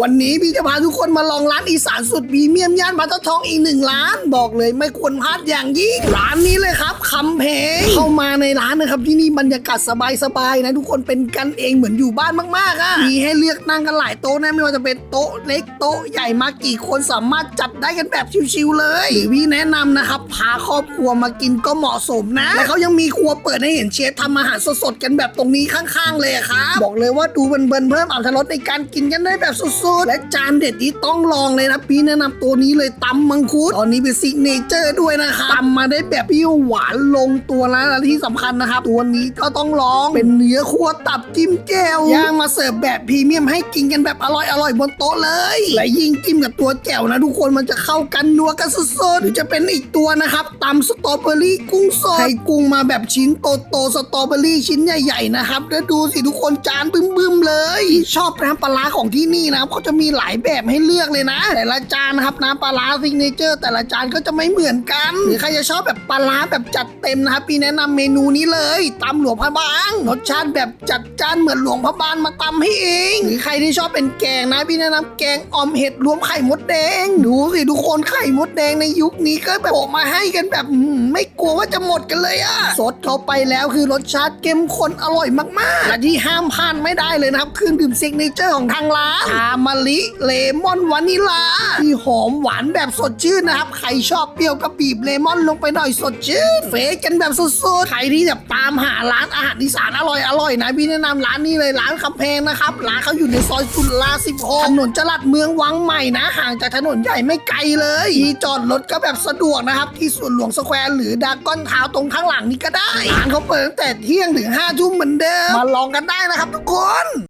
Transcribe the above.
วันนี้พี่จะพาทุกคนมาลองร้านอีสานสุดพรีเมียมย่านพัททองอีกหนึ่งร้าน บอกเลยไม่ควรพลาดอย่างยิ่งร้านนี้เลยครับคำเพงเข้ามาในร้านนะครับที่นี่บรรยากาศสบายๆนะทุกคนเป็นกันเองเหมือนอยู่บ้านมากๆอะมีให้เลือกนั่งกันหลายโต๊ะนะไม่ว่าจะเป็นโต๊ะเล็กโต๊ะใหญ่มากี่คนสามารถจัดได้กันแบบชิวๆเลยพี่แนะนำนะครับพาครอบครัวมากินก็เหมาะสมนะและเขายังมีครัวเปิดให้เห็นเชฟทำอาหารสดๆกันแบบตรงนี้ข้างๆเลยครับบอกเลยว่าดูเบิร์นๆเพิ่มอรรถรสในการกินกันได้แบบสุดๆ และจานเด็ดที่ต้องลองเลยนะพี่แนะนำตัวนี้เลยตำมังคุด ตอนนี้เป็นซิกเนเจอร์ด้วยนะครับตำมาได้แบบเปรี้ยวหวานลงตัวแล้วและที่สำคัญนะครับ ตัวนี้ก็ต้องลองเป็นเนื้อคั่วตับจิ้มแจ่วย่างมาเสิร์ฟแบบพรีเมียมให้กินกันแบบอร่อยอร่อยบนโต๊ะเลย และยิ่งจิ้มกับตัวแจ่วนะทุกคนมันจะเข้ากันนัวกันสุดๆหรือจะเป็นอีกตัวนะครับตำสตรอเบอรี่กุ้งสดให้กุ้งมาแบบชิ้นโตๆสตรอเบอรี่ชิ้นใหญ่ๆนะครับแล้วดูสิทุกคนจานบึ้มๆเลย ชอบน้ำปลาร้าของที่นี่นะครับเขาจะมีหลายแบบให้เลือกเลยนะ แต่ละจานนะครับน้ำปลาร้าซิกเนเจอร์ แต่ละจานก็จะไม่เหมือนกันหรือใครจะชอบแบบปลาร้าแบบจัดเต็มนะครับพี่แนะนำเมนูนี้เลยตำหลวงพระบางรสชาติแบบจัดจานเหมือนหลวงพระบางมาตำให้เองหรือใครที่ชอบเป็นแกงนะพี่แนะนำแกงออมเห็ดรวมไข่มดแดงดูสิทุกคนไข่มดแดงในยุคนี้ก็แบบโผล่มาให้กันแบบไม่กลัวว่าจะหมดกันเลยอะสดเข้าไปแล้วคือรสชาติเข้มข้นอร่อยมากๆและที่ห้ามพลาดไม่ได้เลยนะครับเครื่องดื่มซิกเนเจอร์ของทางร้านชามมะลิเลมอนวานิลา ที่หอมหวานแบบสดชื่นนะครับ ใครชอบเปรี้ยวก็บีบเลมอนลงไปหน่อยสดชื่นเฟสกันแบบสุดๆ ใครที่แบบตามหาร้านอาหารอีสานอร่อยอร่อยนะพี่แนะนำร้านนี้เลยร้านคำแพงนะครับร้านเขาอยู่ในซอยสุลา16ถนนจรัดเมืองวังใหม่นะ ห่างจากถนนใหญ่ไม่ไกลเลยที่จอดรถก็แบบสะดวกนะครับ ที่สวนหลวงสแควร์หรือดาก้อนท้าวตรงข้างหลังนี้ก็ได้ร้านเขาเปิดตั้งแต่เที่ยงถึง5ทุ่มเหมือนเดิมมาลองกันได้นะครับทุกคน